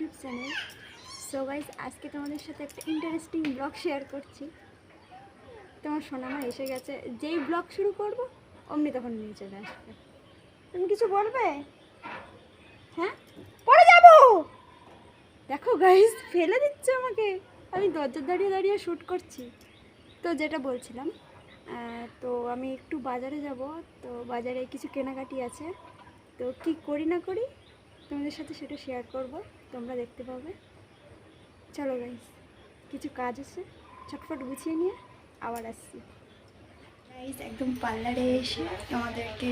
YouTube channel so guys আজকে তোমাদের সাথে একটা ইন্টারেস্টিং ব্লগ শেয়ার করছি। তোমার সোনামা এসে গেছে। যেই ব্লগ শুরু করব, অমনি তখন নিয়ে চলে আসবে। তুমি কিছু বলবে? হ্যাঁ? পরে যাব! দেখো গাইজ ফেলে দিচ্ছে আমাকে। আমি দরজার দাঁড়িয়ে দাঁড়িয়ে শ্যুট করছি। তো যেটা বলছিলাম তো আমি একটু বাজারে যাব। তো বাজারে কিছু কেনাকাটি আছে। তো কি করি না করি তোমাদের সাথে সেটা শেয়ার করব তোমরা দেখতে পাবে। চলো গাইস কিছু কাজ আছে ছটফট গুছিয়ে নিয়ে আবার আসছি। গাইস একদম পার্লারে এসে তোমাদেরকে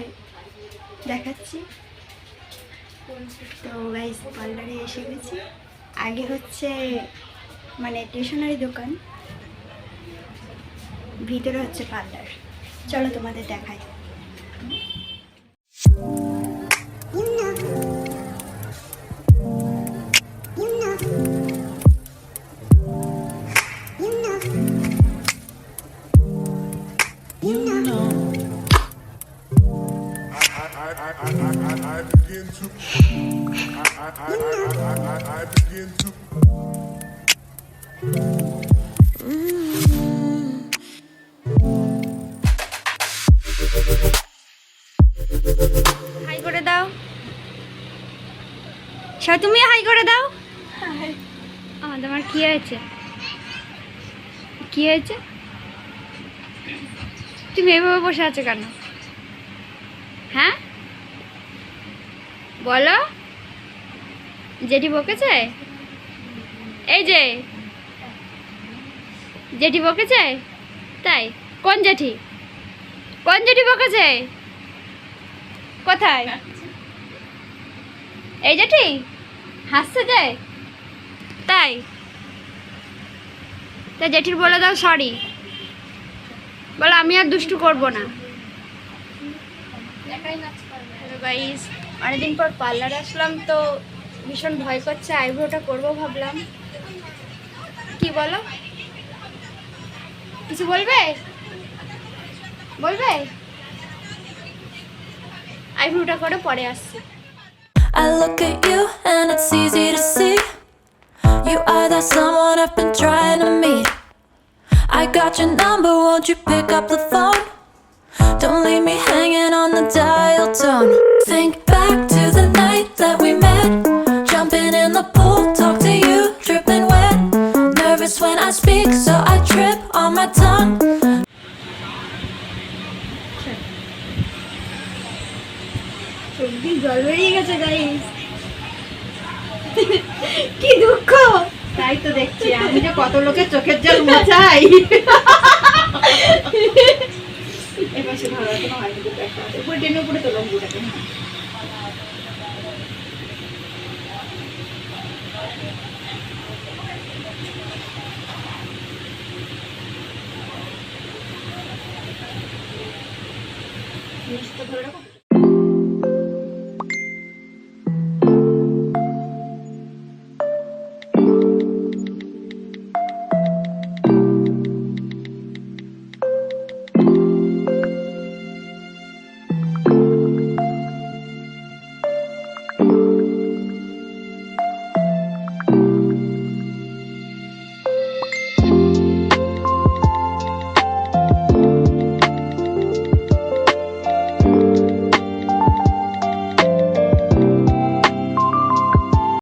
দেখাচ্ছি। তো গাইস পার্লারে এসে গেছি। আগে হচ্ছে মানে স্টেশনারি দোকান। ভিতরে হচ্ছে পার্লার চলো তোমাদের দেখাই। I, I, I, I, I, I begin to. I, I, I, I, I, I, I begin to. Hi করে দাও সবাই তুমি হাই করে দাও আহ, তোমার কি হয়েছে কি হয়েছে তুমি এভাবে বসে আছো কেন? হ্যাঁ? বলো। জেঠি বকেছে? এই যে। জেঠি বকেছে? তাই? কোন জেঠি? কোন জেঠি বকেছে? কোথায়? এই জেঠি? হাসছে যে? তাই? তা জেঠির বলে দাও সরি বলো আমি আর দুষ্টু করব না। গাইস। অনেকদিন পর পার্লার আসলাম তো ভীষণ ভয় করছে আইব্রোটা করব ভাবলাম। কি বলো? কিছু বলবে? বলবে? আইব্রোটা করে পরে আসছি। I look at you and it's easy to see. You are that someone I've been trying to meet. I got your number, won't you pick up the phone? Don't leave me hanging on the dial tone. Think back to the night that we met. Jumping in the pool, talk to you, dripping wet. Nervous when I speak, so I trip on my tongue. সত্যি জল বেরিয়ে গেছে guys কি দুঃখ তাই তো দেখছি আমি যে কত লোকের চোখের জল আছে। উপরে দুটাকে ধরে রাখো।